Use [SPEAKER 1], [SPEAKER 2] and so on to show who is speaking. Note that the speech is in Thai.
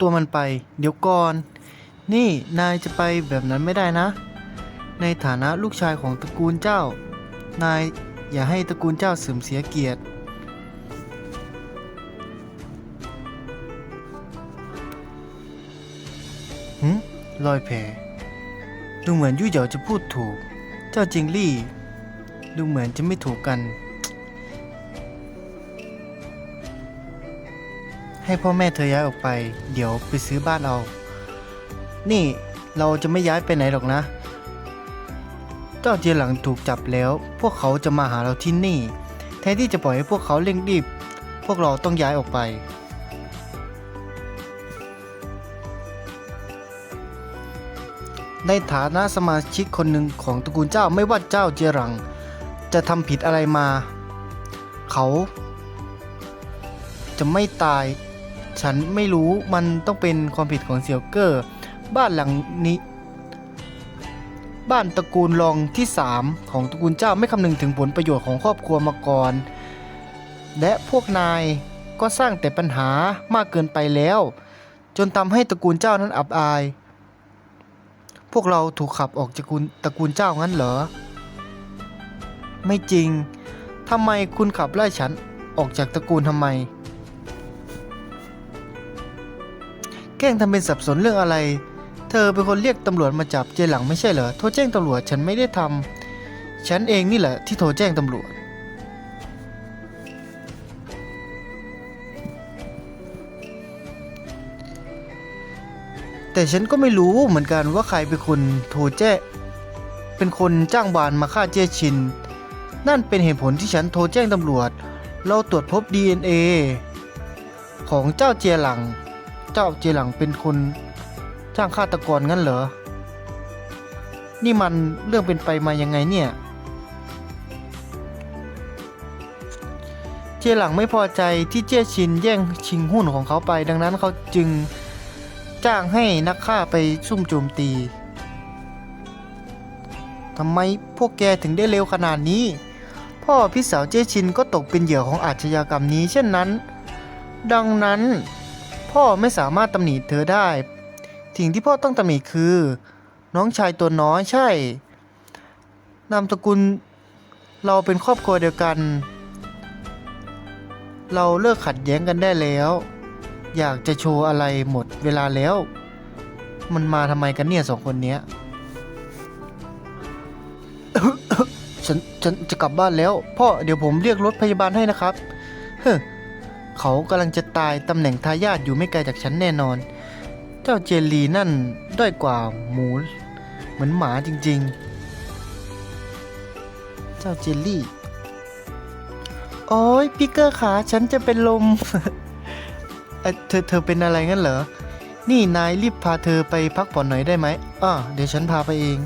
[SPEAKER 1] ตัวมันไป เดี๋ยวก่อน นี่นายจะไปแบบนั้นไม่ได้นะ ในฐานะลูกชายของตระกูลเจ้า นายอย่าให้ตระกูลเจ้าเสื่อมเสียเกียรติ หืมรอยแผลดูเหมือนยุ่ยเหยาจะพูดถูก เจ้าจิงลี่ ดูเหมือนจะไม่ถูกกัน ให้พ่อแม่เธอย้ายออกไป เดี๋ยวไปซื้อบ้านเอา นี่เราจะไม่ย้ายไปไหนหรอกนะ เจ้าเจียหลังถูกจับแล้ว พวกเขาจะมาหาเราที่นี่ แทนที่จะปล่อยให้พวกเขาเร่งรีบ พวกเราต้องย้ายออกไป ในฐานะสมาชิกคนหนึ่งของตระกูลเจ้าไม่ว่าเจ้าเจียหลัง จะทำผิดอะไรมา เขาจะไม่ตาย ฉันไม่รู้มันต้องเป็นความผิดของเซียวเกอร์ บ้านหลังนี้ บ้านตระกูลรองที่ 3 ของตระกูลเจ้าไม่คำนึงถึงผลประโยชน์ของครอบครัวมาก่อน และพวกนายก็สร้างแต่ปัญหามากเกินไปแล้ว จนทำให้ตระกูลเจ้านั้นอับอาย พวกเราถูกขับออกจากตระกูลเจ้างั้นเหรอ ไม่จริงทำไมคุณขับไล่ฉันออกจากตระกูลทำไม แกล้งทำเป็นสับสนเรื่องอะไร เธอเป็นคนเรียกตำรวจมาจับเจหลังไม่ใช่เหรอ โทรแจ้งตำรวจฉันไม่ได้ทำ ฉันเองนี่แหละที่โทรแจ้งตำรวจ แต่ฉันก็ไม่รู้เหมือนกันว่าใครเป็นคนโทรแจ้ง เป็นคนจ้างวานมาฆ่าเจชิน นั่นเป็นเหตุผลที่ฉันโทรแจ้งตำรวจ เราตรวจพบ DNA ของเจ้าเจียหลัง จ้าเจหลังเป็นคนจ้างฆาตกรงั้นเหรอ นี่มันเรื่องเป็นไปมายังไงเนี่ย เจหลังไม่พอใจที่เจียชินแย่งชิงหุ้นของเขาไป ดังนั้นเขาจึงจ้างให้นักฆ่าไปซุ่มโจมตีทำไมพวกแกถึงได้เร็วขนาดนี้ พ่อพี่สาวเจชินก็ตกเป็นเหยื่อของอาชญากรรมนี้เช่นนั้น ดังนั้น พ่อไม่สามารถตำหนิเธอได้ สิ่งที่พ่อต้องตำหนิคือ น้องชายตัวน้อยใช่ นามสกุล เราเป็นครอบครัวเดียวกัน เราเลิกขัดแย้งกันได้แล้ว อยากจะโชว์อะไรหมดเวลาแล้ว มันมาทำไมกันเนี่ยสองคนเนี้ยฉันฉันจะกลับบ้านแล้ว พ่อเดี๋ยวผมเรียกรถพยาบาลให้นะครับ เฮ้ เขากำลังจะตายตำแหน่งทายาทอยู่ไม่ไกลจากฉันแน่นอน เจ้าเจลลีนั่นด้อยกว่าหมู เหมือนหมาจริงๆ เจ้าเจลลี่ โอ้ยพี่เกอร์ขาฉันจะเป็นลมเอ่อเธอเธอเป็นอะไรงั้นเหรอ นี่นายรีบพาเธอไปพักผ่อนหน่อยได้ไหมอ่าเดี๋ยวฉันพาไปเอง